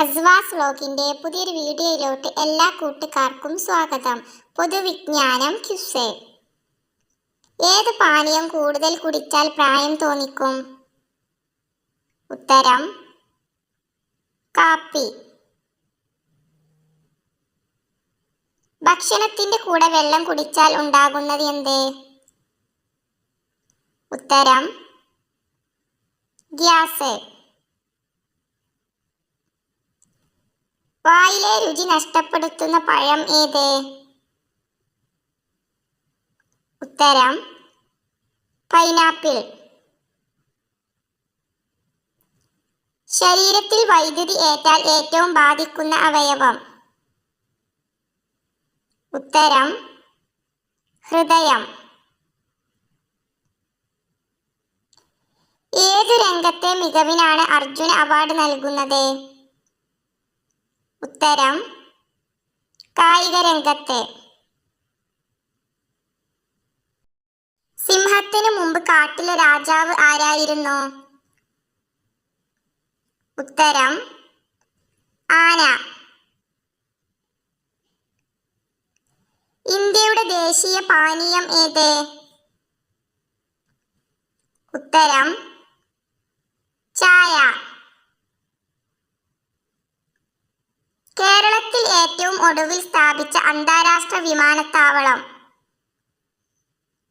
അസ്വാസ് വ്ലോഗിന്റെ പുതിയൊരു വീഡിയോയിലോട്ട് എല്ലാ കൂട്ടുകാർക്കും സ്വാഗതം. പൊതുവിജ്ഞാനം ക്യുസേ. ഏത് പാനീയം കൂടുതൽ കുടിച്ചാൽ പ്രായം തോന്നിക്കും? ഉത്തരം കാപ്പി. ഭക്ഷണത്തിന്റെ കൂടെ വെള്ളം കുടിച്ചാൽ ഉണ്ടാകുന്നത് എന്ത്? ഉത്തരം ഗ്യാസ്. വായിലെ രുചി നഷ്ടപ്പെടുത്തുന്ന പഴം ഏത്? ഉത്തരം പൈനാപ്പിൾ. ശരീരത്തിൽ വൈദ്യുതി ഏറ്റാൽ ഏറ്റവും ബാധിക്കുന്ന അവയവം. ഉത്തരം ഹൃദയം. ഏതു രംഗത്തെ മികവിനാണ് അർജുന അവാർഡ് നൽകുന്നത്? ഉത്തരം കായിക രംഗത്തെ സിംഹത്തിനു മുമ്പ് കാട്ടിലെ രാജാവ് ആരായിരുന്നു? ഉത്തരം ആന. ഇന്ത്യയുടെ ദേശീയ പാനീയം ഏത്? ഉത്തരം ഒടുവിൽ സ്ഥാപിച്ച അന്താരാഷ്ട്ര വിമാനത്താവളം.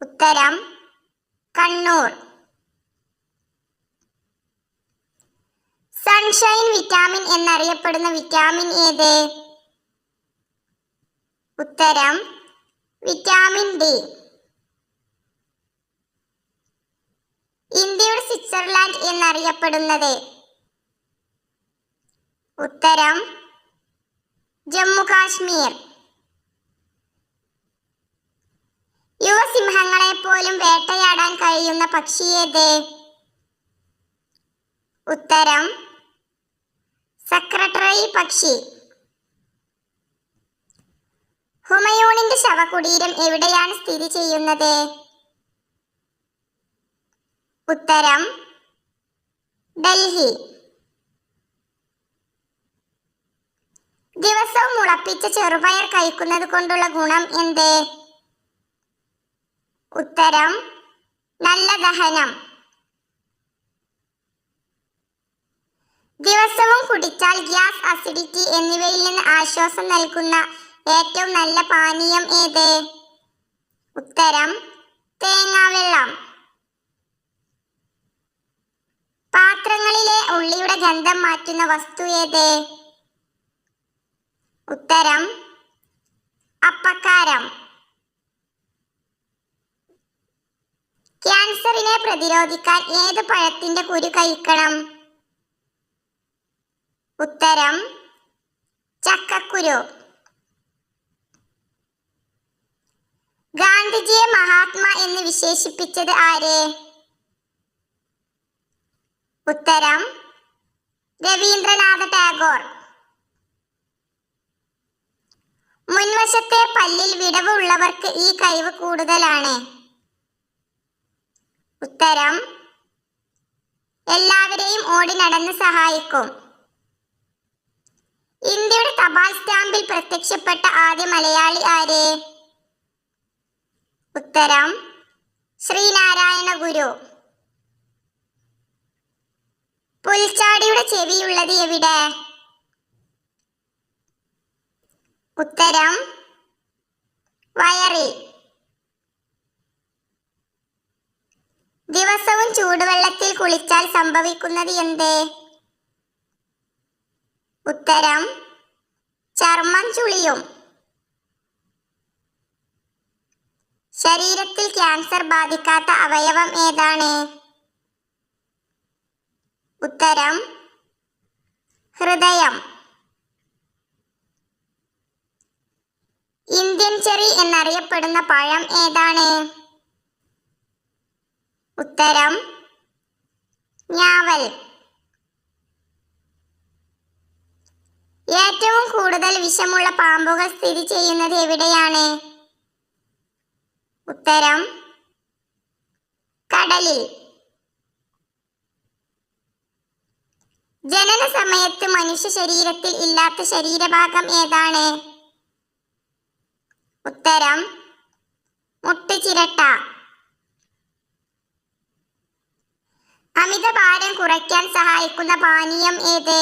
ഉത്തരം കണ്ണൂർ. സൺഷൈൻ വിറ്റാമിൻ എന്നറിയപ്പെടുന്ന വിറ്റാമിൻ ഏത്? ഉത്തരം വിറ്റാമിൻ ഡി. ഇന്ത്യയുടെ സ്വിറ്റ്സർലാൻഡ് എന്നറിയപ്പെടുന്നത്. ഉത്തരം ജമ്മു കാശ്മീർ യുവസിംഹങ്ങളെ പോലും വേട്ടയാടാൻ കഴിയുന്ന പക്ഷി ഏത് ഉത്തരം സെക്രട്ടറി പക്ഷി. ഹുമയൂണിന്റെ ശവകുടീരം എവിടെയാണ് സ്ഥിതി ചെയ്യുന്നത്? ഉത്തരം ഡൽഹി. ദിവസവും മുളപ്പിച്ച ചെറുപയർ കഴിക്കുന്നത് കൊണ്ടുള്ള ഗുണം എന്ത്? ഉത്തരം നല്ല ദഹനം. ദിവസവും കുടിച്ചാൽ ഗ്യാസ് അസിഡിറ്റി എന്നിവയിൽ നിന്ന് ആശ്വാസം നൽകുന്ന ഏറ്റവും നല്ല പാനീയം ഏത്? ഉത്തരം തേങ്ങാവെള്ളം പാത്രങ്ങളിലെ ഉള്ളിയുടെ ഗന്ധം മാറ്റുന്ന വസ്തു ഏത്? ഉത്തരം അപ്പക്കാരം ക്യാൻസറിനെ പ്രതിരോധിക്കാൻ ഏത് പഴത്തിന്റെ കുരു കഴിക്കണം? ഉത്തരം ചക്കക്കുരു. ഗാന്ധിജിയെ മഹാത്മാ എന്ന് വിശേഷിപ്പിച്ചത് ആര്? ഉത്തരം രവീന്ദ്രനാഥ ടാഗോർ. മുൻവശത്തെ പല്ലിൽ വിടവ് ഉള്ളവർക്ക് ഈ കഴിവ് കൂടുതലാണ്. ഉത്തരം എല്ലാവരെയും ഓടി നടന്ന് സഹായിക്കും. ഇന്ത്യയുടെ തപാൽ സ്റ്റാമ്പിൽ പ്രത്യക്ഷപ്പെട്ട ആദ്യ മലയാളി ആര്? ഉത്തരം ശ്രീനാരായണ ഗുരു. പുൽച്ചാടിയുടെ ചെവിയുള്ളത് എവിടെ? ഉത്തരം വയറിൽ. ദിവസവും ചൂടുവെള്ളത്തിൽ കുളിച്ചാൽ സംഭവിക്കുന്നത് എന്ത്? ഉത്തരം ചർമ്മം ചുളിയും. ശരീരത്തിൽ ക്യാൻസർ ബാധിക്കാത്ത അവയവം ഏതാണ്? ഉത്തരം ഹൃദയം. ഇന്ത്യൻ ചെറി എന്നറിയപ്പെടുന്ന പഴം ഏതാണ്? ഉത്തരം ഞാവൽ. ഏറ്റവും കൂടുതൽ വിഷമുള്ള പാമ്പുകൾ സ്ഥിതി ചെയ്യുന്നത് എവിടെയാണ്? ഉത്തരം കടലിൽ. ജനന സമയത്ത് മനുഷ്യ ശരീരത്തിൽ ഇല്ലാത്ത ശരീരഭാഗം ഏതാണ്? ഉത്തരം മുട്ടുചിരട്ട. അമിതഭാരം കുറയ്ക്കാൻ സഹായിക്കുന്ന പാനീയം ഏത്?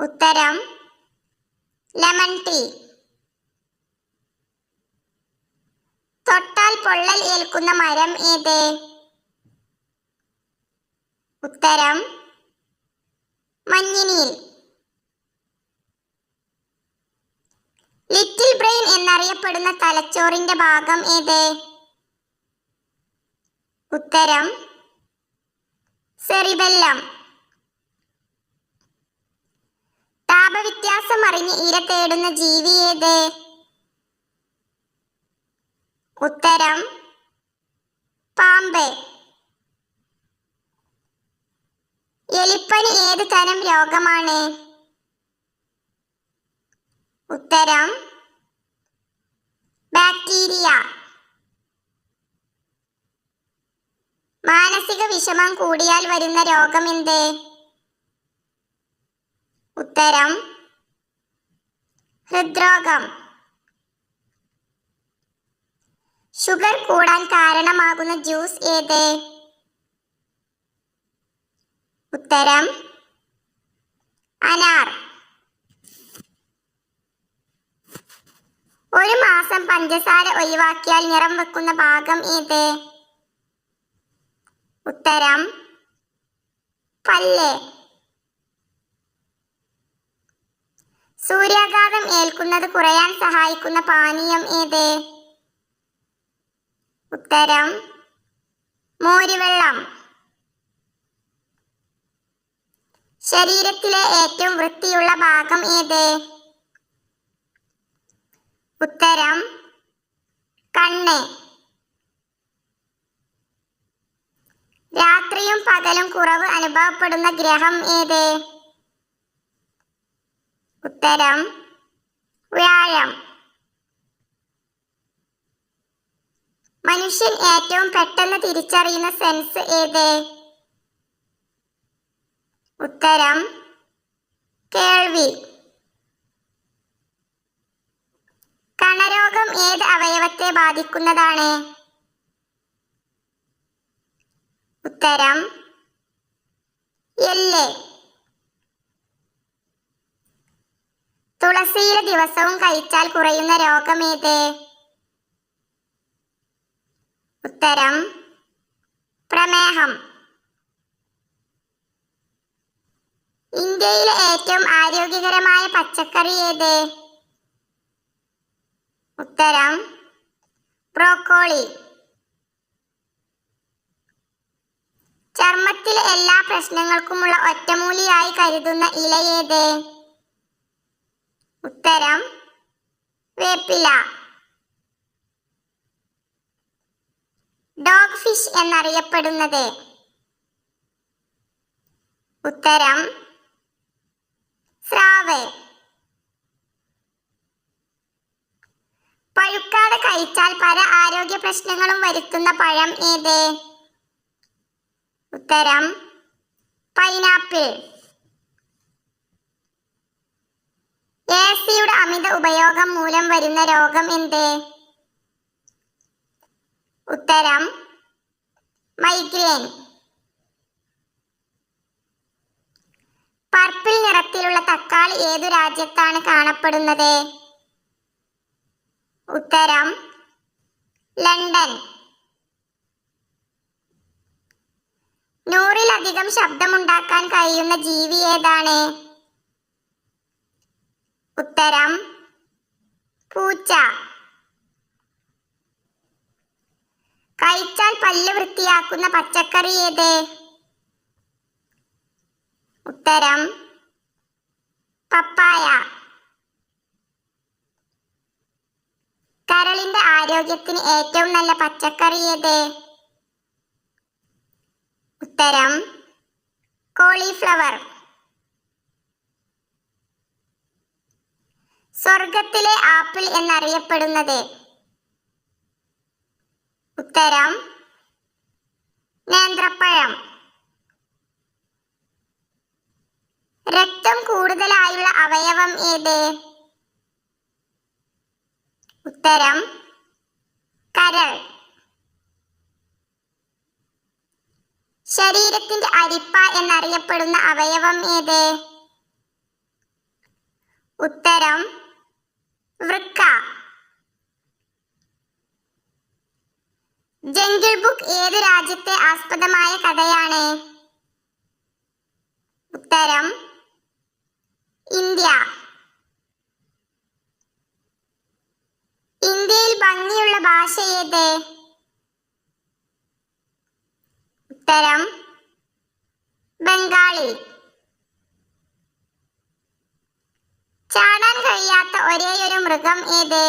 ഉത്തരം ലെമൺ ടീ. തൊട്ടാൽ പൊള്ളൽ ഏൽക്കുന്ന മരം ഏത്? ഉത്തരം മഞ്ഞിനീൽ. ലിറ്റിൽ ബ്രെയിൻ എന്നറിയപ്പെടുന്ന തലച്ചോറിന്റെ ഭാഗം ഏത്? ഉത്തരം സെറിബെല്ലം. താപവ്യത്യാസം അറിഞ്ഞ് ഇര തേടുന്ന ജീവി ഏത്? ഉത്തരം പാമ്പ്. എലിപ്പനി ഏത് തരം രോഗമാണ്? ഉത്തരം ബാക്ടീരിയ. മാനസിക വിഷമം കൂടിയാൽ വരുന്ന രോഗം എന്ത്? ഉത്തരം ഹൃദ്രോഗം. ഷുഗർ കൂടാൻ കാരണമാകുന്ന ജ്യൂസ് ഏത്? ഉത്തരം മാസം പഞ്ചസാര ഒഴിവാക്കിയാൽ നിറം വെക്കുന്ന ഭാഗം ഏത്? ഉത്തരം പല്ല്. സൂര്യാഘാതം ഏൽക്കുന്നത് കുറയാൻ സഹായിക്കുന്ന പാനീയം ഏത്? ഉത്തരം മോരുവെള്ളം. ശരീരത്തിലെ ഏറ്റവും വൃത്തിയുള്ള ഭാഗം ഏത്? ഉത്തരം കണ്ണ്. രാത്രിയും പകലും കുറവ് അനുഭവപ്പെടുന്ന ഗ്രഹം ഏത്? ഉത്തരം വ്യാഴം. മനുഷ്യൻ ഏറ്റവും പെട്ടെന്ന് തിരിച്ചറിയുന്ന സെൻസ് ഏത്? ഉത്തരം കേൾവി. കണരോഗം ഏത് അവയവത്തെ ബാധിക്കുന്നതാണ്? ഉത്തരം എല്ല് തുളസിയില ദിവസവും കഴിച്ചാൽ കുറയുന്ന രോഗമേത് ഉത്തരം പ്രമേഹം. ഇന്ത്യയിലെ ഏറ്റവും ആരോഗ്യകരമായ പച്ചക്കറി ഏത്? ഉത്തരം ബ്രോക്കോളി. ചർമ്മത്തിലെ എല്ലാ പ്രശ്നങ്ങൾക്കുമുള്ള ഒറ്റമൂലിയായി കരുതുന്ന ഇല ഏത്? ഉത്തരം വേപ്പില. ഡോഗ് ഫിഷ് എന്നറിയപ്പെടുന്നത്? ഉത്തരം സ്രാവ്. പഴുക്കാതെ കഴിച്ചാൽ പല ആരോഗ്യ പ്രശ്നങ്ങളും വരുത്തുന്ന പഴം ഏത്? ഉത്തരം പൈനാപ്പിൾ. എ സിയുടെ അമിത ഉപയോഗം മൂലം വരുന്ന രോഗം എന്ത്? ഉത്തരം മൈഗ്രെയിൻ. പർപ്പിൾ നിറത്തിലുള്ള തക്കാളി ഏതു രാജ്യത്താണ് കാണപ്പെടുന്നത്? ഉത്തരം ലണ്ടൻ. നൂറിലധികം ശബ്ദമുണ്ടാക്കാൻ കഴിയുന്ന ജീവി ഏതാണ്? ഉത്തരം പൂച്ച. കഴിച്ചാൽ പല്ല് വൃത്തിയാക്കുന്ന പച്ചക്കറി ഏത്? ഉത്തരം പപ്പായ. കരളിന്റെ ആരോഗ്യത്തിന് ഏറ്റവും നല്ല പച്ചക്കറി ഏത്? ഉത്തരം കോളിഫ്ലവർ. സ്വർഗത്തിലെ ആപ്പിൾ എന്നറിയപ്പെടുന്നത്? ഉത്തരം നേന്ത്രപ്പഴം. രക്തം കൂടുതലായുള്ള അവയവം ഏത്? ഉത്തരം കരൾ. ശരീരത്തിന്റെ അരിപ്പ എന്നറിയപ്പെടുന്ന അവയവം ഏത്? ഉത്തരം വൃക്ക. ജംഗിൾ ബുക്ക് ഏത് രാജ്യത്തെ ആസ്പദമായ കഥയാണ്? ഉത്തരം ഇന്ത്യ. ഇന്ത്യയിൽ ഭംഗിയുള്ള ഭാഷ ഏത്? ഉത്തരം ബംഗാളി. ചാടാൻ കഴിയാത്ത ഒരേയൊരു മൃഗം ഏത്?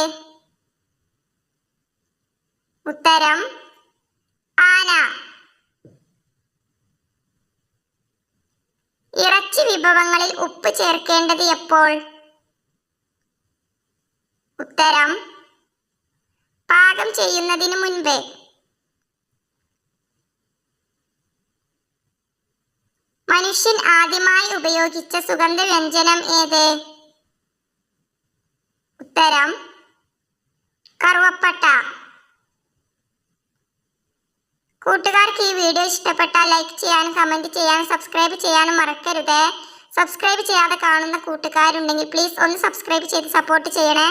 ഉത്തരം ആന. ഇറച്ചി വിഭവങ്ങളിൽ ഉപ്പ് ചേർക്കേണ്ടത് എപ്പോൾ? ഉത്തരം പാകം ചെയ്യുന്നതിന് മുൻപ്. മനുഷ്യൻ ആദ്യമായി ഉപയോഗിച്ച സുഗന്ധവ്യഞ്ജനം ഏത്? ഉത്തരം കറുവപ്പട്ട. കൂട്ടുകാർക്ക് ഈ വീഡിയോ ഇഷ്ടപ്പെട്ടാൽ ലൈക്ക് ചെയ്യാനും കമന്റ് ചെയ്യാനും സബ്സ്ക്രൈബ് ചെയ്യാനും മറക്കരുത്. സബ്സ്ക്രൈബ് ചെയ്യാതെ കാണുന്ന കൂട്ടുകാരുണ്ടെങ്കിൽ പ്ലീസ് ഒന്ന് സബ്സ്ക്രൈബ് ചെയ്ത് സപ്പോർട്ട് ചെയ്യണേ.